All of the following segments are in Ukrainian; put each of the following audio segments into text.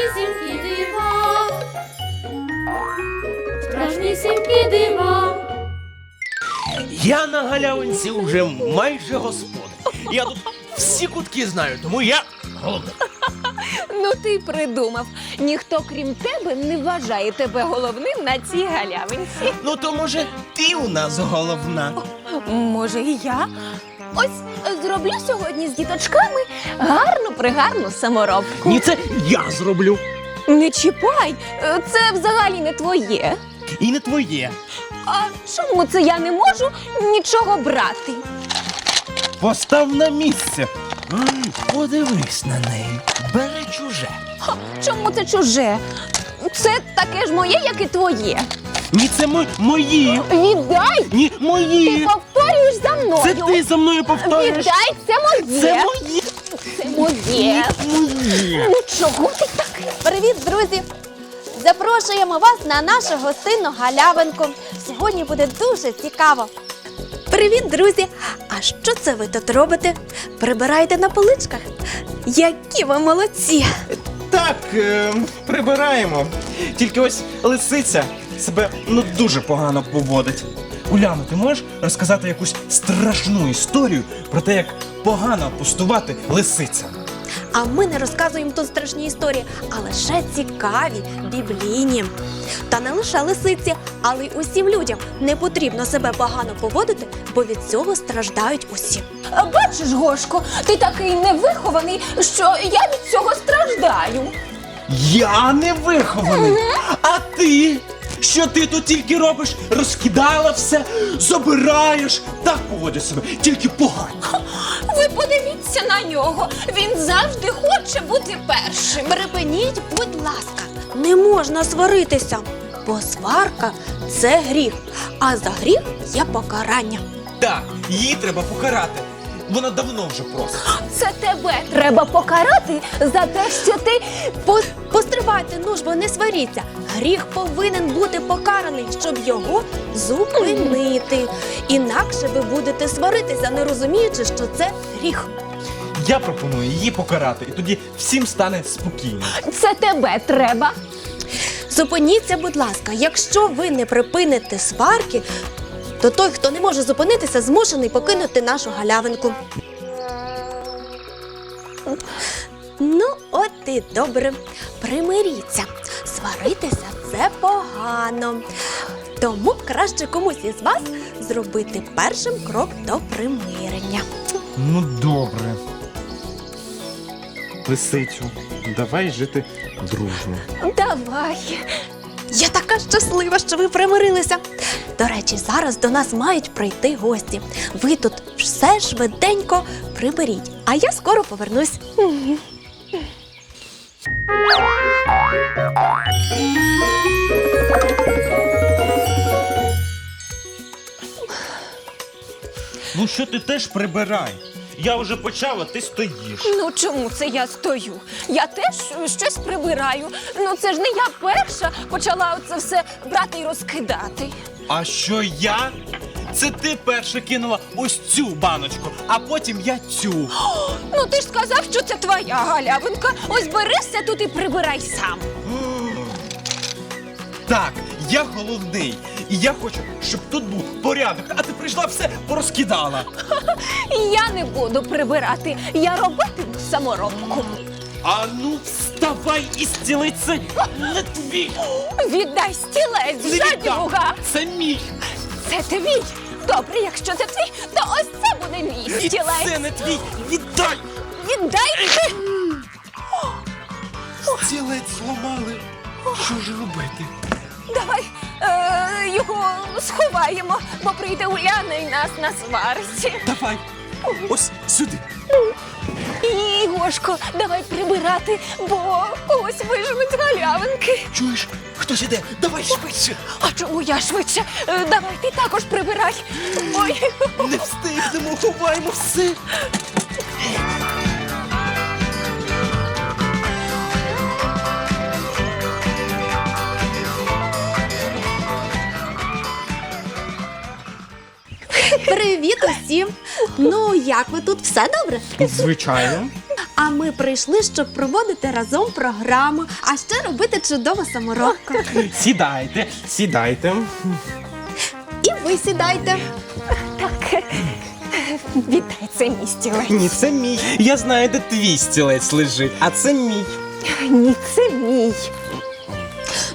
страшнісінькі дива. Страшнісінькі дива. Я на галявинці вже майже господар. Я тут всі кутки знаю, тому я голодний. Ну ти й придумав. Ніхто крім тебе не вважає тебе головним на цій галявинці. Ну то може ти у нас головна. Може, і я? Ось е, зроблю сьогодні з діточками гарну пригарну саморобку. Ні, це я зроблю. Не чіпай, е, це взагалі не твоє. І не твоє. А чому це я не можу нічого брати? Постав на місце. Подивись на неї. Бери чуже. Ха, чому це чуже? Це таке ж моє, як і твоє. Ні, це мо- мої. Віддай! Ні, Ти мої. Повторюєш за мною. Це ти за мною повторюєш. Віддай, це моє. Це мої. Це моє. Ну чого ти таке? Привіт, друзі! Запрошуємо вас на нашу гостинну галявинку. Сьогодні буде дуже цікаво. Привіт, друзі! А що це ви тут робите? Прибираєте на поличках? Які ви молодці! Так, е, прибираємо. Тільки ось лисиця себе ну дуже погано поводить. Уляно, ти можеш розказати якусь страшну історію про те, як погано пустувати лисиця? А ми не розказуємо тут страшні історії, а лише цікаві, біблійні. Та не лише лисиці, але й усім людям не потрібно себе погано поводити, бо від цього страждають усі. Бачиш, Гошко, ти такий невихований, що я від цього страждаю. Я не вихований. А ти? Що ти тут тільки робиш? Розкидала все, забираєш. Так поводять себе, тільки погано. Ви подивіться на нього. Він завжди хоче бути першим. Припиніть, будь ласка, не можна сваритися, бо сварка це гріх, а за гріх є покарання. Так, її треба покарати. Вона давно вже просить. Це тебе треба покарати за те, що ти По- Постривайте, ну ж бо не сваріться. Гріх повинен бути покараний, щоб його зупинити. Інакше ви будете сваритися, не розуміючи, що це гріх. Я пропоную її покарати, і тоді всім стане спокійно. це тебе треба. Зупиніться, будь ласка, якщо ви не припините сварки, то той, хто не може зупинитися, змушений покинути нашу галявинку. Ну, от і добре. Примиріться. Сваритися це погано. Тому краще комусь із вас зробити першим крок до примирення. Ну, добре. Лисицю, давай жити дружно. Давай. Я така щаслива, що ви примирилися. До речі, зараз до нас мають прийти гості. Ви тут все швиденько приберіть, а я скоро повернусь. Ну що ти теж прибирай? Я вже почав, а ти стоїш. Ну чому це я стою? Я теж щось прибираю. Ну це ж не я перша почала оце все брати і розкидати. А що я? Це ти перша кинула ось цю баночку, а потім я цю. Ну ти ж сказав, що це твоя галявинка. Ось берешся тут і прибирай сам. Так, я головний. І я хочу, щоб тут був порядок, а ти прийшла все порозкидала. Я не буду прибирати. Я робитиму саморобку. А ну вставай і стіли це не твій. Віддай стілець, Не віддам. Це мій. Це твій. Добре, якщо це твій, то ось це буде мій І стілець. це не твій. Віддай. Віддай ти. Стілець зламали. Що ж робити? Давай е, його сховаємо, бо прийде Уляна і нас на сварці. Давай. Ось сюди. І його давай прибирати, бо когось виженуть галявинки. Чуєш, хтось іде, давай швидше. А чому я швидше? Е, Давай ти також прибирай. Ой, Не встигнемо, ховаємо все. Привіт усім! Ну, як ви тут? Все добре? Звичайно. А ми прийшли, щоб проводити разом програму, а ще робити чудову саморобку. Сідайте, сідайте. І ви сідайте. так. Віддай це мій стілець. Ні, це мій. Я знаю, де твій стілець лежить, а це мій. Ні, це мій.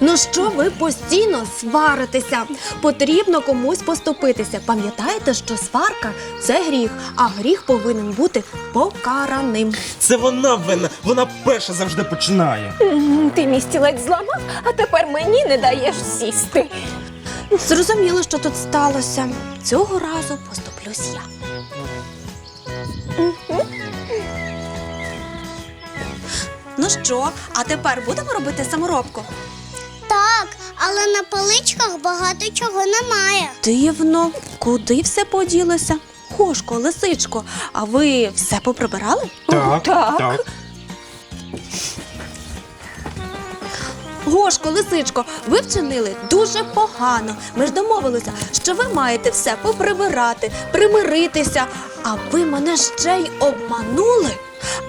Ну що ви постійно сваритеся? Потрібно комусь поступитися. Пам'ятаєте, що сварка це гріх, а гріх повинен бути покараним. Це вона винна. Вона перша завжди починає. М, Ти мій стілець зламав, а тепер мені не даєш сісти. Зрозуміло, що тут сталося. Цього разу поступлюсь я. Ну що, а тепер будемо робити саморобку? Так, але на поличках багато чого немає. Дивно, куди все поділося? Кошко, лисичко, а ви все поприбирали? Так, так. Гошко, лисичко, ви вчинили дуже погано. Ми ж домовилися, що ви маєте все поприбирати, примиритися. А ви мене ще й обманули.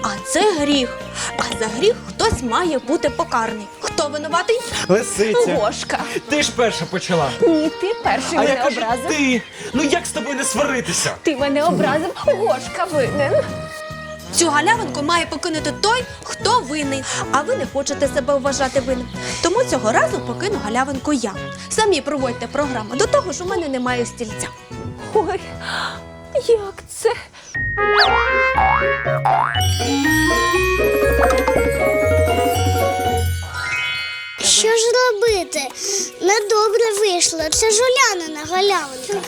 А це гріх. А за гріх хтось має бути покараний. Хто винуватий? Лисиця. Гошка. Ти ж перша почала. Ні, ти перший А мене я кажу, образив. ти. Ну як з тобою не сваритися? Ти мене образив, Гошка винен. Цю галявинку має покинути той, хто винний. А ви не хочете себе вважати винним. Тому цього разу покину галявинку я. Самі проводьте програму. До того ж, у мене немає стільця. Ой, як це? Що ж робити? Недобре вийшло. Це ж Улянина галявинка.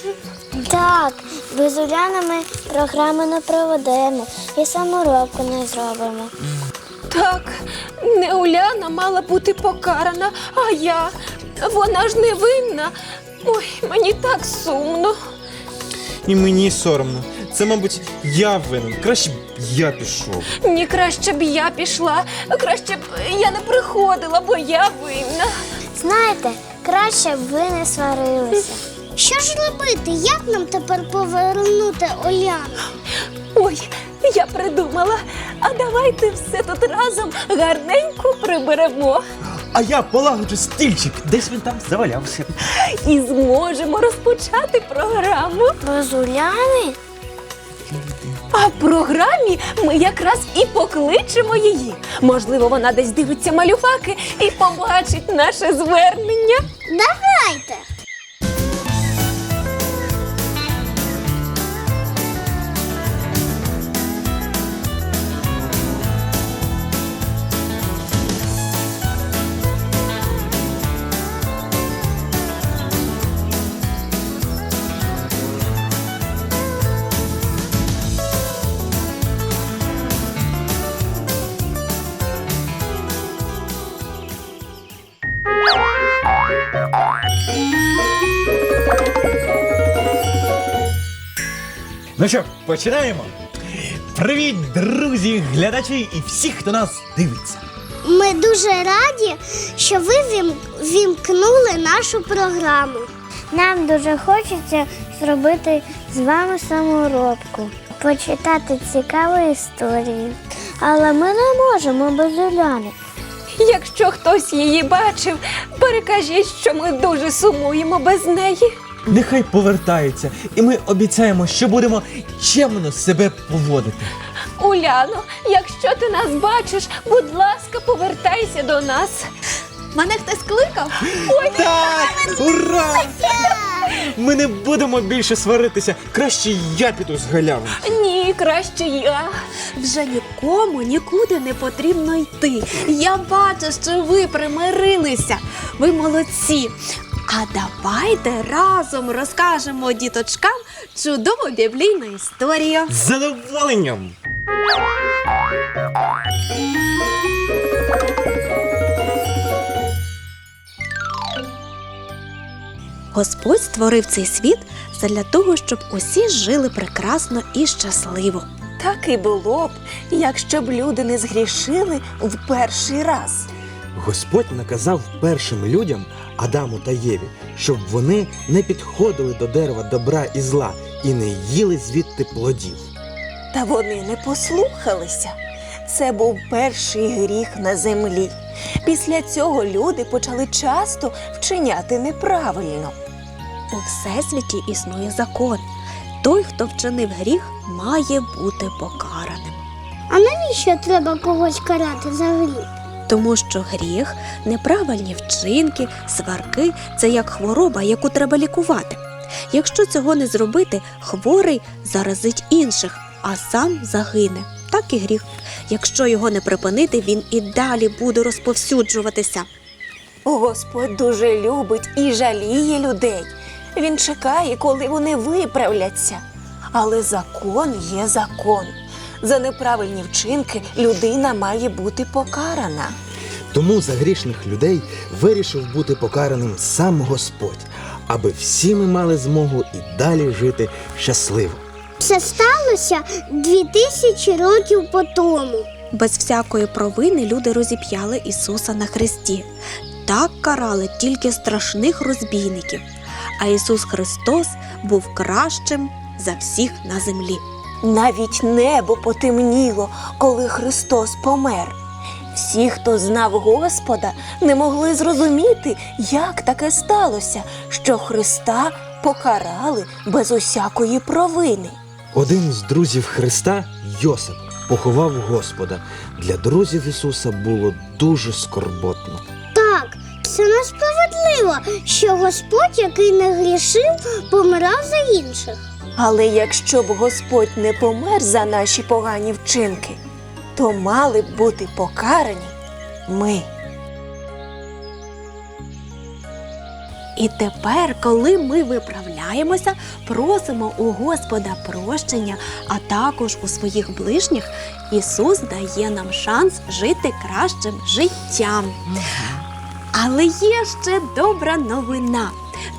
Так, без Уляни ми програми не проведемо і саморобку не зробимо. Так, не Уляна мала бути покарана, а я. Вона ж не винна. Ой, мені так сумно. І мені соромно. Це, мабуть, я винен. Краще б я пішов. Ні, краще б я пішла, краще б я не приходила, бо я винна. Знаєте, краще б ви не сварилися. Що ж робити? Як нам тепер повернути Оляну? Ой, я придумала. А давайте все тут разом гарненько приберемо А я полагоджу стільчик, десь він там завалявся. і зможемо розпочати програму. Без Уляни? А в програмі ми якраз і покличемо її. Можливо, вона десь дивиться малюфаки і побачить наше звернення. Давайте. Ну що, починаємо? Привіт, друзі, глядачі і всі, хто нас дивиться. Ми дуже раді, що ви вімкнули нашу програму. Нам дуже хочеться зробити з вами саморобку, почитати цікаві історії. Але ми не можемо без Уляни. Якщо хтось її бачив, перекажіть, що ми дуже сумуємо без неї. Нехай повертається, і ми обіцяємо, що будемо чемно себе поводити. Уляно, якщо ти нас бачиш, будь ласка, повертайся до нас. Мене хтось кликав? Так! Ура! Ми не будемо більше сваритися. Краще я піду з галявин. Ні, краще я. Вже нікому нікуди не потрібно йти. Я бачу, що ви примирилися. Ви молодці. А давайте разом розкажемо діточкам чудову біблійну історію. З задоволенням! Господь створив цей світ задля того, щоб усі жили прекрасно і щасливо. Так і було б, якщо б люди не згрішили в перший раз. Господь наказав першим людям, Адаму та Єві, щоб вони не підходили до дерева добра і зла і не їли звідти плодів. Та вони не послухалися. Це був перший гріх на землі. Після цього люди почали часто вчиняти неправильно. У всесвіті існує закон. Той, хто вчинив гріх, має бути покараним. А навіщо треба когось карати за гріх? Тому що гріх, неправильні вчинки, сварки це як хвороба, яку треба лікувати. Якщо цього не зробити, хворий заразить інших, а сам загине. Так і гріх. Якщо його не припинити, він і далі буде розповсюджуватися. Господь дуже любить і жаліє людей. Він чекає, коли вони виправляться. Але закон є закон. За неправильні вчинки людина має бути покарана. Тому за грішних людей вирішив бути покараним сам Господь, аби всі ми мали змогу і далі жити щасливо. Це сталося дві тисячі років по тому. Без всякої провини люди розіп'яли Ісуса на хресті. Так карали тільки страшних розбійників. А Ісус Христос був кращим за всіх на землі. Навіть небо потемніло, коли Христос помер. Всі, хто знав Господа, не могли зрозуміти, як таке сталося, що Христа покарали без усякої провини. Один з друзів Христа, Йосип, поховав Господа. Для друзів Ісуса було дуже скорботно. Так, це несправедливо, що Господь, який не грішив, помирав за інших. Але якщо б Господь не помер за наші погані вчинки, то мали б бути покарані ми. І тепер, коли ми виправляємося, просимо у Господа прощення, а також у своїх ближніх, Ісус дає нам шанс жити кращим життям. Але є ще добра новина.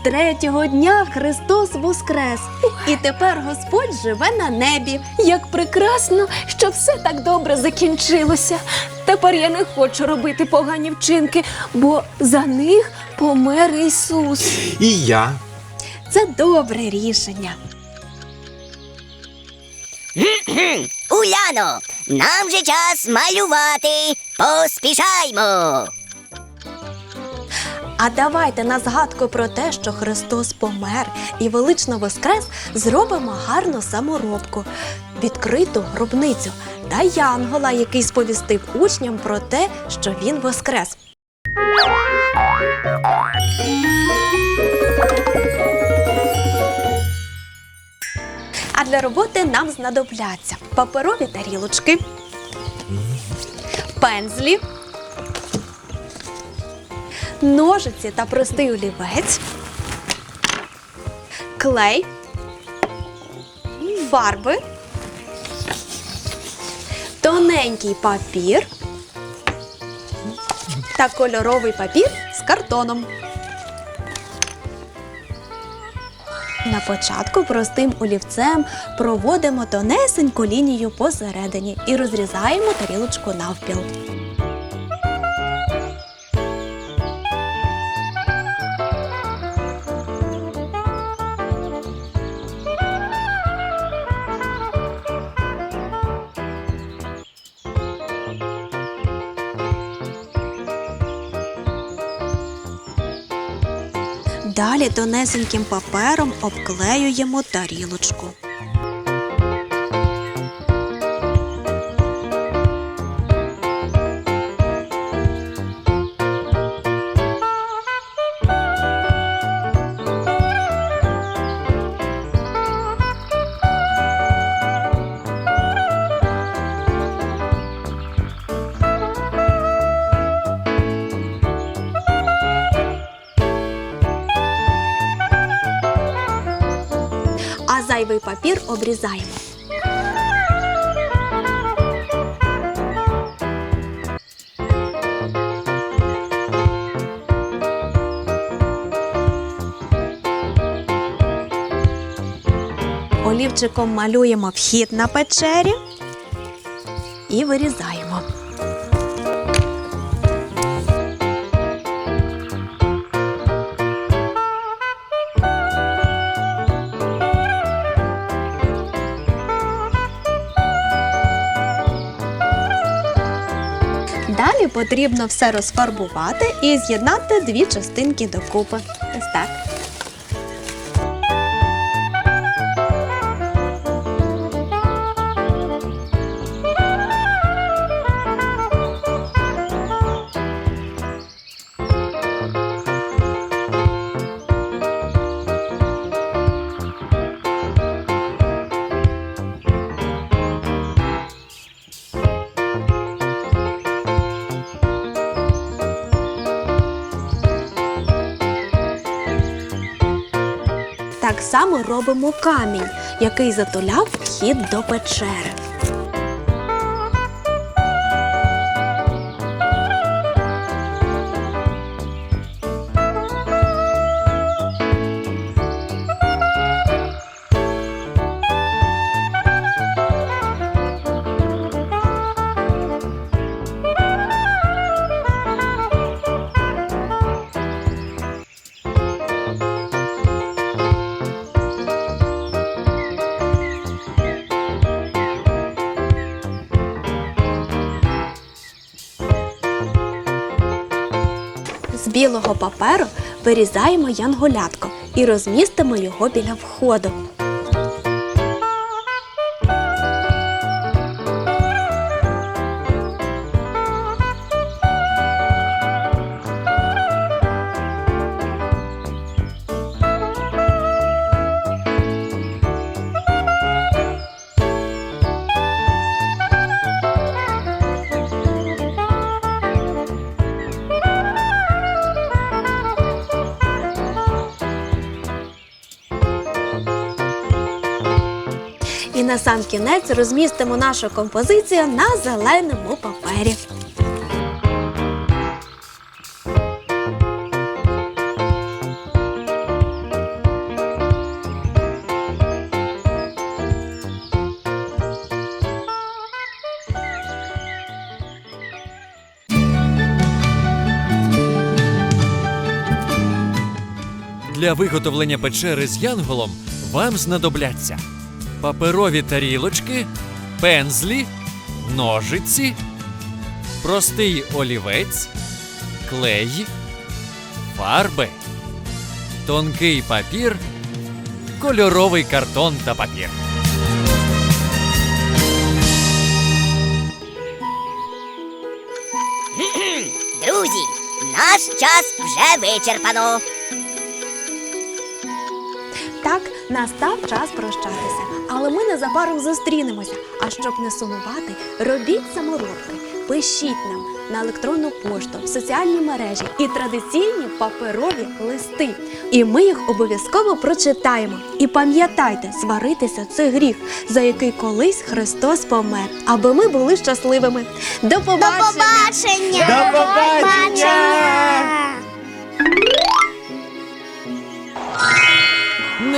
Третього дня Христос воскрес, і тепер Господь живе на небі. Як прекрасно, що все так добре закінчилося. Тепер я не хочу робити погані вчинки, бо за них помер Ісус. І я. Це добре рішення. Уляно, нам же час малювати. Поспішаймо. А давайте на згадку про те, що Христос помер і велично воскрес, зробимо гарну саморобку, відкриту гробницю та янгола, який сповістив учням про те, що він воскрес. А для роботи нам знадобляться паперові тарілочки, пензлі, ножиці та простий олівець, клей, фарби, тоненький папір та кольоровий папір з картоном. На початку простим олівцем проводимо тонесеньку лінію посередині і розрізаємо тарілочку навпіл. Далі тонесеньким папером обклеюємо тарілочку. зайвий папір обрізаємо. Олівчиком малюємо вхід на печері і вирізаємо. Далі потрібно все розфарбувати і з'єднати дві частинки докупи. Ось так. Так само робимо камінь, який затуляв вхід до печери. Білого паперу вирізаємо янголятко і розмістимо його біля входу. На сам кінець розмістимо нашу композицію на зеленому папері. Для виготовлення печери з янголом вам знадобляться паперові тарілочки, пензлі, ножиці, простий олівець, клей, фарби, тонкий папір, кольоровий картон та папір. Друзі, наш час вже вичерпано. Так, настав час прощатися, але ми незабаром зустрінемося. А щоб не сумувати, робіть саморобки, пишіть нам на електронну пошту, в соціальні мережі і традиційні паперові листи. І ми їх обов'язково прочитаємо. І пам'ятайте, сваритися це гріх, за який колись Христос помер, аби ми були щасливими. До побачення! Побачення! До побачення!